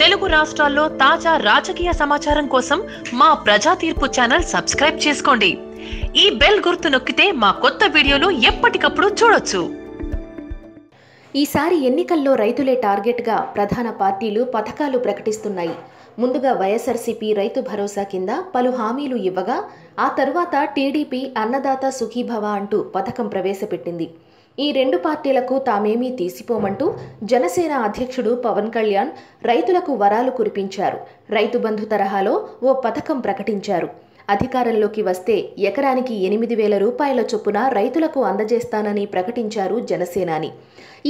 తెలుగు రాష్ట్రాల్లో తాజా రాజకీయ సమాచారం కోసం మా ప్రజా తీర్పు ఛానల్ సబ్స్క్రైబ్ చేసుకోండి. ఈ బెల్ గుర్తు నొక్కితే మా కొత్త వీడియోలు ఎప్పటికప్పుడు చూడొచ్చు. ఈసారి ఎన్నికల్లో రైతులే టార్గెట్గా ప్రధాన పార్టీలు పథకాలు ప్రకటిస్తున్నాయి. ముందుగా వైఎస్ఆర్సీపీ రైతు భరోసా కింద పలు హామీలు ఇవ్వగా ఆ తరువాత టీడీపీ అన్నదాత సుఖీభవ అంటూ పథకం ప్రవేశపెట్టింది. ఈ రెండు పార్టీలకు తామేమీ తీసిపోమంటూ జనసేన అధ్యక్షుడు పవన్ కళ్యాణ్ రైతులకు వరాలు కురిపించారు. రైతు బంధు తరహాలో ఓ పథకం ప్రకటించారు. అధికారంలోకి వస్తే ఎకరానికి ఎనిమిది వేల రూపాయల చొప్పున రైతులకు అందజేస్తానని ప్రకటించారు జనసేనాని.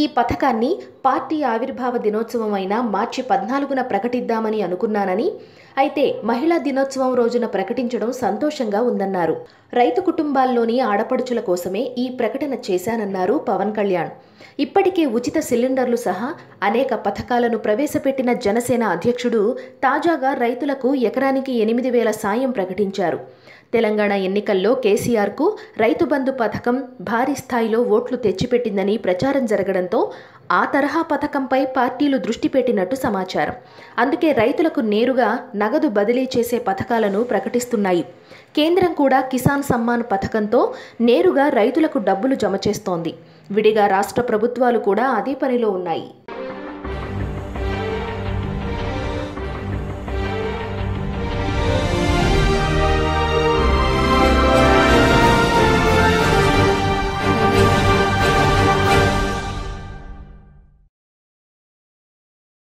ఈ పథకాన్ని పార్టీ ఆవిర్భావ దినోత్సవం అయిన మార్చి పద్నాలుగున ప్రకటిద్దామని అనుకున్నానని అయితే మహిళా దినోత్సవం రోజున ప్రకటించడం సంతోషంగా ఉందన్నారు. రైతు కుటుంబాల్లోని ఆడపడుచుల కోసమే ఈ ప్రకటన చేశానన్నారు పవన్ కళ్యాణ్. ఇప్పటికే ఉచిత సిలిండర్లు సహా అనేక పథకాలను ప్రవేశపెట్టిన జనసేన అధ్యక్షుడు తాజాగా రైతులకు ఎకరానికి ఎనిమిది వేల సాయం ప్రకటించారు. తెలంగాణ ఎన్నికల్లో కేసీఆర్కు రైతు బంధు పథకం భారీ స్థాయిలో ఓట్లు తెచ్చిపెట్టిందని ప్రచారం జరగడంతో ఆ తరహా పథకంపై పార్టీలు దృష్టి పెట్టినట్టు సమాచారం. అందుకే రైతులకు నేరుగా నగదు బదిలీ చేసే పథకాలను ప్రకటిస్తున్నాయి. కేంద్రం కూడా కిసాన్ సమ్మాన్ పథకంతో నేరుగా రైతులకు డబ్బులు జమ చేస్తోంది. విడిగా రాష్ట్ర ప్రభుత్వాలు కూడా అదే పనిలో ఉన్నాయి.